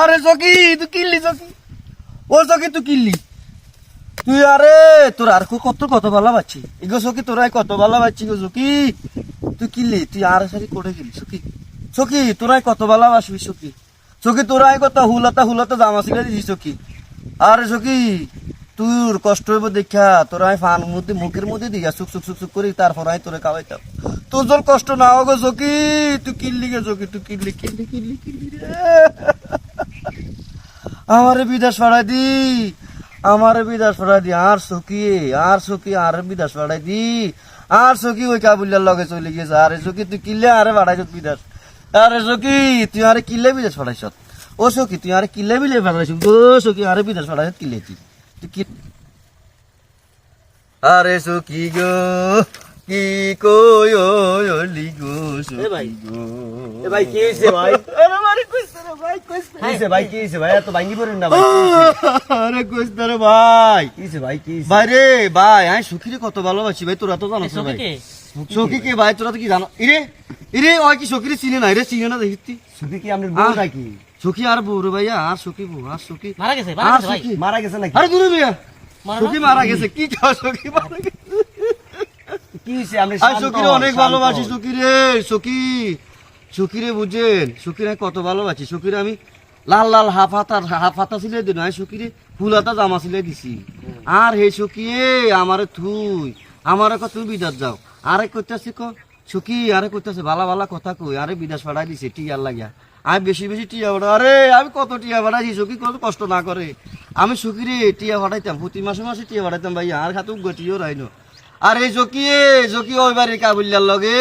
আরে সকি তুই কিনলি সকি ও সকি তুই কিনলি? তুই আরে, তোর আর কত কত ভালো পাচ্ছি এগো সকি তোরাই কত ভালো পাচ্ছি গো সকি তুই কিনলি? তুই আর সারি করে কিনলি সকি সকি তোরাই কত ভালো বাসবি সকি সকি তোরাই কত হুলাতা হুলাতা জামা ছিঁড়ে দিছিস সকি আরে সকি তোর কষ্ট হইব দেখা তোরাই ফান মধ্যে মুখের মধ্যে দিয়া সুক সুক সুক সুক করি, তারপর আই তোরে খাওয়াইতাম তোর জল কষ্ট না হোক সকি তুই কিনলি গে সকি তুই কিনলি কিনলি কিনলি কিনলি রে। আমারে বিদেশ পাঠাই দি আমারে বিদেশ পাঠাই দি আর সকি আর সকি আর বিদেশ পাঠাই দি আর সকি ওই কাবুলিয়ার লগে চলে গেছে আরে সকি তুই কিনলে আরে পাঠাইছ বিদেশ? আরে সকি তুই আরে কিনলে বিদেশ পাঠাইছ ও সকি তুই আরে কিনলে বিলে পাঠাইছ ও সকি আরে বিদেশ পাঠাইছ কিনলে তুই? তুই কি আরে সকি গো কি কই ওলি গো ভাই। গো। এ ভাই কি হয়েছে ভাই? ভাই কইছে কি ভাই কি ভাই? এত ভাঙ্গি পড়েন না ভাই আরে কইস না রে ভাই। কি ভাই কি ভাই রে ভাই আমি সুখীরে কত ভালোবাসি ভাই তোরা তো জানো ভাই। সখী কে ভাই তোরা তো কি জানো? ইরে ইরে ওই কি সখীরে চিনে না? রে চিনে না দেখিতি সুখী কি আপনার বউ নাকি? সখী আর বউ রে ভাইয়া আর সখী বউ আর সখী। মারা গেছে মারা গেছে ভাই। মারা গেছে নাকি? আরে দূরে ভাইয়া। সখী মারা গেছে কি খাও সখী মারা গেছে? কি হয়েছে আপনি সখীরে অনেক ভালোবাসি সখীরে সখী। সখীরে বুঝেন আমি কত ভালোবাসি। সখীরে আমি লাল লাল হাফ হাতা হাফ হাতা সিলে দিন আমি সখীরে ফুল হাতা জামা সিলে দিছি। আর হে সখীয়ে আমারে থুই, আমারে কত তুই বিদাস যাও। আরে কইতাছি ক সখী আরে কইতাছে ভালা ভালা কথা কই, আরে বিদেশ পাঠাই দিছে, টিয়ার লাগিয়া। আমি বেশি বেশি টিয়া পাঠা আরে, আমি কত টিয়া পাঠাইছি সখী কত কষ্ট না করে। আমি সখীরে টিয়া পাঠাইতাম, প্রতি মাসে মাসে টিয়া পাঠাইতাম ভাইয়া, আর খাতুক গটিও রাইনো আরে জকিয়ে জকি ওই বাড়ির কাবুল্লার লগে।